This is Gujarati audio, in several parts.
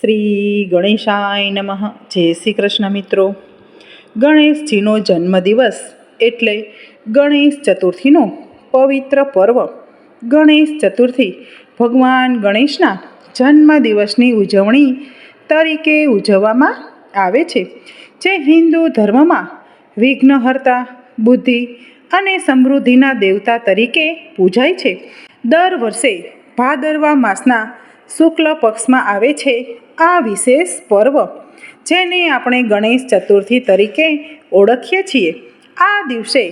શ્રી ગણેશાય નમઃ. જય શ્રી કૃષ્ણ મિત્રો. ગણેશજીનો જન્મદિવસ એટલે ગણેશ ચતુર્થીનો પવિત્ર પર્વ. ગણેશ ચતુર્થી ભગવાન ગણેશના જન્મદિવસની ઉજવણી તરીકે ઉજવવામાં આવે છે. જે હિન્દુ ધર્મમાં વિઘ્નહર્તા, બુદ્ધિ અને સમૃદ્ધિના દેવતા તરીકે પૂજાય છે. દર વર્ષે ભાદરવા માસના શુક્લ પક્ષમાં આવે છે. આ વિશેષ પર્વ, જેને આપણે ગણેશ ચતુર્થી તરીકે ઓળખીએ છીએ, આ દિવસે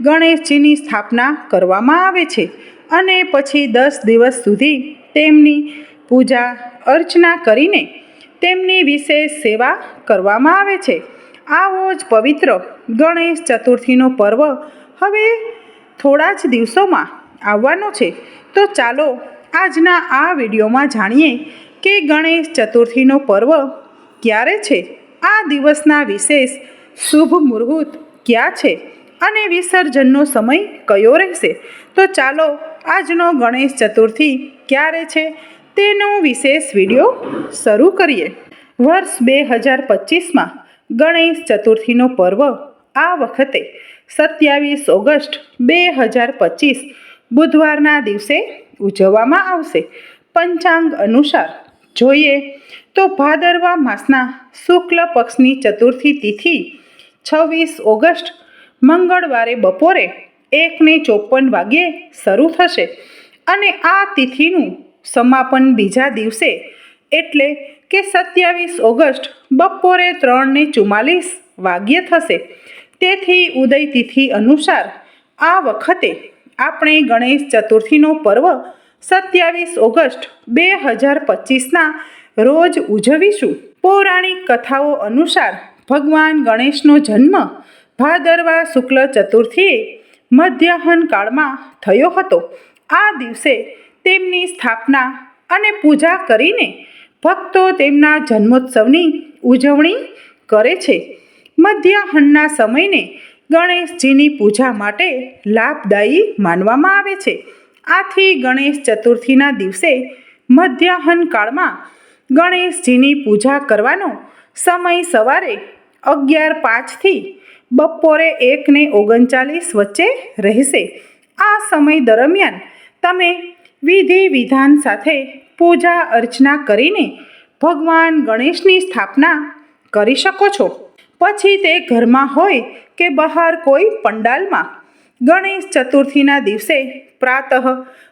ગણેશજીની સ્થાપના કરવામાં આવે છે અને પછી દસ દિવસ સુધી તેમની પૂજા અર્ચના કરીને તેમની વિશેષ સેવા કરવામાં આવે છે. આવો જ પવિત્ર ગણેશ ચતુર્થીનો પર્વ હવે થોડા જ દિવસોમાં આવવાનો છે. તો ચાલો આજના આ વિડીયોમાં જાણીએ કે ગણેશ ચતુર્થીનો પર્વ ક્યારે છે? આ દિવસના વિશેષ શુભ મુહૂર્ત ક્યાં છે? અને વિસર્જનનો સમય કયો રહેશે? તો ચાલો આજનો ગણેશ ચતુર્થી ક્યારે છે? તેનો વિશેષ વીડિયો શરૂ કરીએ. વર્ષ બે હજાર પચીસમાં ગણેશ ચતુર્થીનો પર્વ આ વખતે સત્યાવીસ ઓગસ્ટ બે હજાર પચીસ બુધવારના દિવસે ઉજવવામાં આવશે. પંચાંગ અનુસાર જોઈએ તો ભાદરવા માસના શુક્લ પક્ષની ચતુર્થી તિથિ છવ્વીસ ઓગસ્ટ મંગળવારે બપોરે એકને ચોપન વાગ્યે શરૂ થશે અને આ તિથિનું સમાપન બીજા દિવસે એટલે કે સત્યાવીસ ઓગસ્ટ બપોરે ત્રણને ચુમ્માલીસ વાગ્યે થશે. તેથી ઉદય તિથિ અનુસાર આ વખતે આપણે ગણેશ ચતુર્થીનો પર્વ સત્યાવીસ ઓગસ્ટ બે હજાર પચીસના રોજ ઉજવીશું. પૌરાણિક કથાઓ અનુસાર ભગવાન ગણેશનો જન્મ ભાદરવા શુક્લ ચતુર્થીએ મધ્યાહન કાળમાં થયો હતો. આ દિવસે તેમની સ્થાપના અને પૂજા કરીને ભક્તો તેમના જન્મોત્સવની ઉજવણી કરે છે. મધ્યાહનના સમયને ગણેશજીની પૂજા માટે લાભદાયી માનવામાં આવે છે. આથી ગણેશ ચતુર્થીના દિવસે મધ્યાહન કાળમાં ગણેશજીની પૂજા કરવાનો સમય સવારે અગિયાર પાંચથી બપોરે એકને ઓગણચાલીસ વચ્ચે રહેશે. આ સમય દરમિયાન તમે વિધિ વિધાન સાથે પૂજા અર્ચના કરીને ભગવાન ગણેશની સ્થાપના કરી શકો છો. પછી તે ઘરમાં હોય કે બહાર કોઈ પંડાલમાં. ગણેશ ચતુર્થીના દિવસે પ્રાતઃ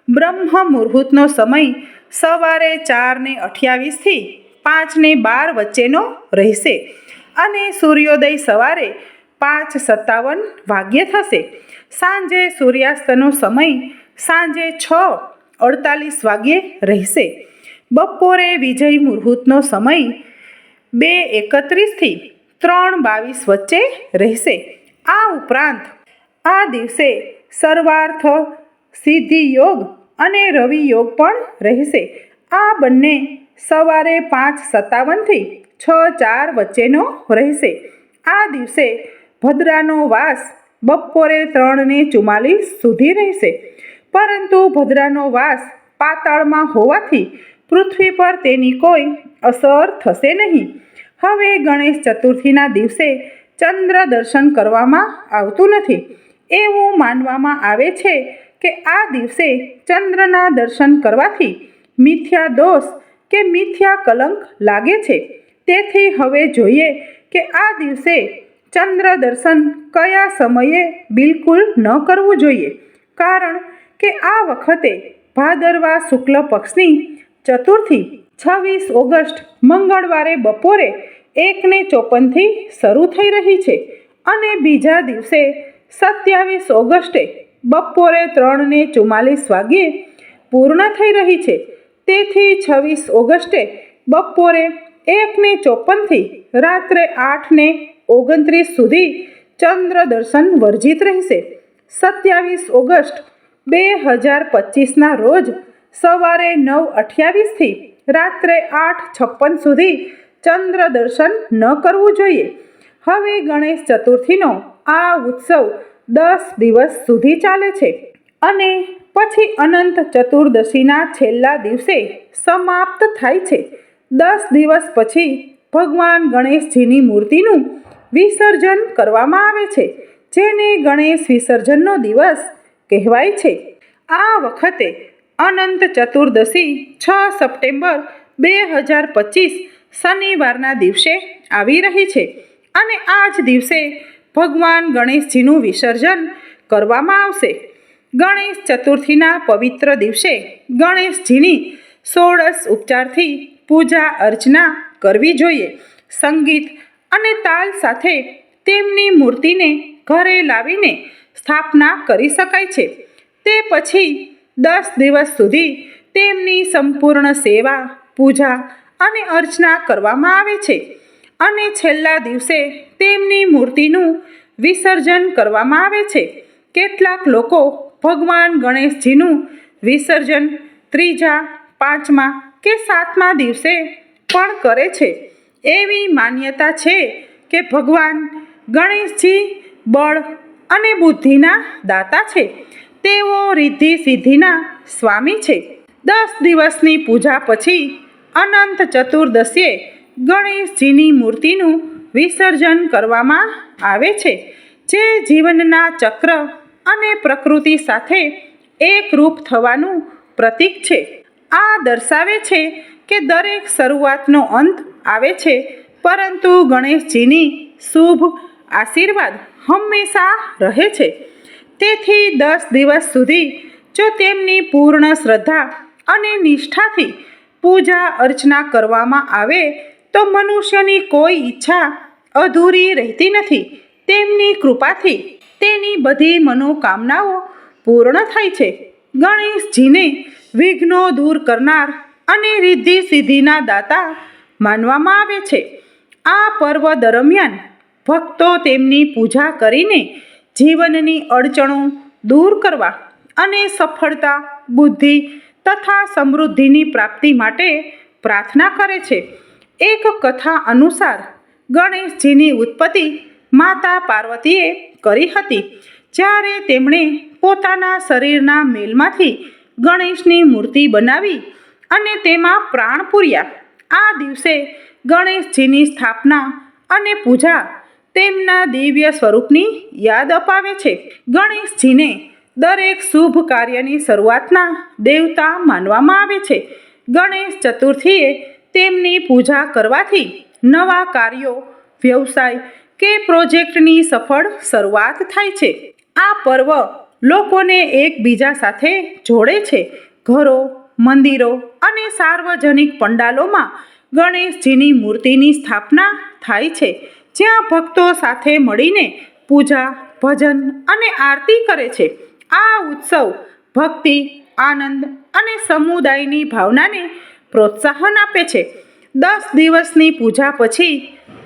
બ્રહ્મ મુહૂર્તનો સમય સવારે ચારને અઠ્યાવીસથી પાંચને બાર વચ્ચેનો રહેશે અને સૂર્યોદય સવારે પાંચ સત્તાવન વાગ્યે થશે. સાંજે સૂર્યાસ્તનો સમય સાંજે છ અડતાલીસ વાગ્યે રહેશે. બપોરે વિજય મુહૂર્તનો સમય બે એકત્રીસથી ત્રણ બાવીસ વચ્ચે રહેશે. આ ઉપરાંત આ દિવસે સર્વાર્થ, સિદ્ધિ યોગ અને રવિ યોગ પણ રહેશે. આ બંને સવારે પાંચ સત્તાવનથી છ ચાર વચ્ચેનો રહેશે. આ દિવસે ભદ્રાનો વાસ બપોરે ત્રણને ચુમ્માલીસ સુધી રહેશે. પરંતુ ભદ્રાનો વાસ પાતાળમાં હોવાથી પૃથ્વી પર તેની કોઈ અસર થશે નહીં. હવે ગણેશ ચતુર્થીના દિવસે ચંદ્ર દર્શન કરવામાં આવતું નથી. એવું માનવામાં આવે છે કે આ દિવસે ચંદ્રના દર્શન કરવાથી મિથ્યા દોષ કે મિથ્યા કલંક લાગે છે. તેથી હવે જોઈએ કે આ દિવસે ચંદ્ર દર્શન કયા સમયે બિલકુલ ન કરવું જોઈએ. કારણ કે આ વખતે ભાદરવા શુક્લ પક્ષની ચતુર્થી છવ્વીસ ઓગસ્ટ મંગળવારે બપોરે એકને ચોપનથી શરૂ થઈ રહી છે અને બીજા દિવસે સત્યાવીસ ઓગસ્ટે બપોરે ત્રણને ચુમ્માલીસ વાગ્યે પૂર્ણ થઈ રહી છે. તેથી છવ્વીસ ઓગસ્ટે બપોરે એકને ચોપનથી રાત્રે આઠને ઓગણત્રીસ સુધી ચંદ્ર દર્શન વર્જિત રહેશે. સત્યાવીસ ઓગસ્ટ બે હજાર પચીસના રોજ સવારે નવ અઠ્યાવીસથી રાત્રે આઠ છપ્પન સુધી ચંદ્ર દર્શન ન કરવું જોઈએ. હવે ગણેશ ચતુર્થીનો આ ઉત્સવ દસ દિવસ સુધી ચાલે છે અને પછી અનંત ચતુર્દશીના છેલ્લા દિવસે સમાપ્ત થાય છે. દસ દિવસ પછી ભગવાન ગણેશજીની મૂર્તિનું વિસર્જન કરવામાં આવે છે, જેને ગણેશ વિસર્જનનો દિવસ કહેવાય છે. આ વખતે અનંત ચતુર્દશી છ સપ્ટેમ્બર બે હજાર પચીસ શનિવારના દિવસે આવી રહી છે અને આ જ દિવસે ભગવાન ગણેશજીનું વિસર્જન કરવામાં આવશે. ગણેશ ચતુર્થીના પવિત્ર દિવસે ગણેશજીની સોળસ ઉપચારથી પૂજા અર્ચના કરવી જોઈએ. સંગીત અને તાલ સાથે તેમની મૂર્તિને ઘરે લાવીને સ્થાપના કરી શકાય છે. તે પછી દસ દિવસ સુધી તેમની સંપૂર્ણ સેવા, પૂજા અને અર્ચના કરવામાં આવે છે અને છેલ્લા દિવસે તેમની મૂર્તિનું વિસર્જન કરવામાં આવે છે. કેટલાક લોકો ભગવાન ગણેશજીનું વિસર્જન ત્રીજા, પાંચમા કે સાતમા દિવસે પણ કરે છે. એવી માન્યતા છે કે ભગવાન ગણેશજી બળ અને બુદ્ધિના દાતા છે. તેઓ રિદ્ધિ સિદ્ધિના સ્વામી છે. દસ દિવસની પૂજા પછી અનંત ચતુર્દશીએ ગણેશજીની મૂર્તિનું વિસર્જન કરવામાં આવે છે, જે જીવનના ચક્ર અને પ્રકૃતિ સાથે એકરૂપ થવાનું પ્રતીક છે. આ દર્શાવે છે કે દરેક શરૂઆતનો અંત આવે છે, પરંતુ ગણેશજીની શુભ આશીર્વાદ હંમેશા રહે છે. તેથી દસ દિવસ સુધી જો તેમની પૂર્ણ શ્રદ્ધા અને નિષ્ઠાથી પૂજા અર્ચના કરવામાં આવે, તો મનુષ્યની કોઈ ઈચ્છા અધૂરી રહેતી નથી. તેમની કૃપાથી તેની બધી મનોકામનાઓ પૂર્ણ થાય છે. ગણેશજીને વિઘ્નો દૂર કરનાર અને રિદ્ધિ સિદ્ધિના દાતા માનવામાં આવે છે. આ પર્વ દરમિયાન ભક્તો તેમની પૂજા કરીને જીવનની અડચણો દૂર કરવા અને સફળતા, બુદ્ધિ તથા સમૃદ્ધિની પ્રાપ્તિ માટે પ્રાર્થના કરે છે. એક કથા અનુસાર ગણેશજીની ઉત્પત્તિ માતા પાર્વતીએ કરી હતી. જ્યારે તેમણે પોતાના શરીરના મેલમાંથી ગણેશની મૂર્તિ બનાવી અને તેમાં પ્રાણ પૂર્યા, આ દિવસે ગણેશજીની સ્થાપના અને પૂજા તેમના દિવ્ય સ્વરૂપની યાદ અપાવે છે. ગણેશજીને દરેક શુભ કાર્યની શરૂઆતના દેવતા માનવામાં આવે છે. ગણેશ ચતુર્થીએ તેમની પૂજા કરવાથી નવા કાર્યો, વ્યવસાય કે પ્રોજેક્ટની સફળ શરૂઆત થાય છે. આ પર્વ લોકોને એકબીજા સાથે જોડે છે. ઘરો, મંદિરો અને સાર્વજનિક પંડાલોમાં ગણેશજીની મૂર્તિની સ્થાપના થાય છે. જ્યાં ભક્તો સાથે મળીને પૂજા, ભજન અને આરતી કરે છે. આ ઉત્સવ ભક્તિ, આનંદ અને સમુદાયની ભાવનાને પ્રોત્સાહન આપે છે. દસ દિવસની પૂજા પછી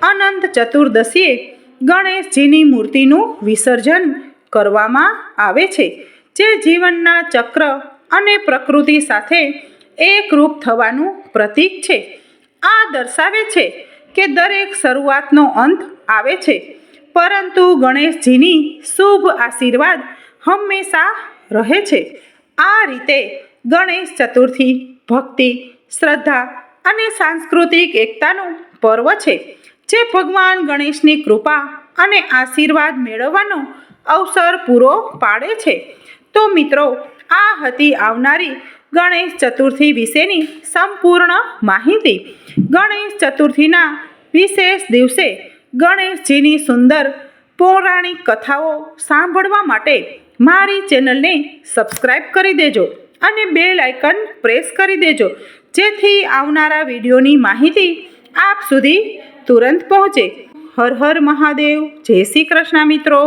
અનંત ચતુર્દશીએ ગણેશજીની મૂર્તિનું વિસર્જન કરવામાં આવે છે, જે જીવનના ચક્ર અને પ્રકૃતિ સાથે એકરૂપ થવાનું પ્રતીક છે. આ દર્શાવે છે કે દરેક શરૂઆતનો અંત આવે છે. પરંતુ ગણેશજીની શુભ આશીર્વાદ હંમેશા રહે છે. આ રીતે ગણેશ ચતુર્થી, ભક્તિ, શ્રદ્ધા અને સાંસ્કૃતિક એકતાનું પર્વ છે, જે ભગવાન ગણેશની કૃપા અને આશીર્વાદ મેળવવાનો અવસર પૂરો પાડે છે. તો મિત્રો, આ હતી આવનારી ગણેશ ચતુર્થી વિશેની સંપૂર્ણ માહિતી. ગણેશ ચતુર્થીના વિશેષ દિવસે ગણેશજીની સુંદર પૌરાણિક કથાઓ સાંભળવા માટે મારી ચેનલને સબસ્ક્રાઈબ કરી દેજો અને બેલ આઇકન પ્રેસ કરી દેજો, જેથી આવનારા વિડીયોની માહિતી આપ સુધી તુરંત પહોંચે. હર હર મહાદેવ, જય શ્રી કૃષ્ણ મિત્રો.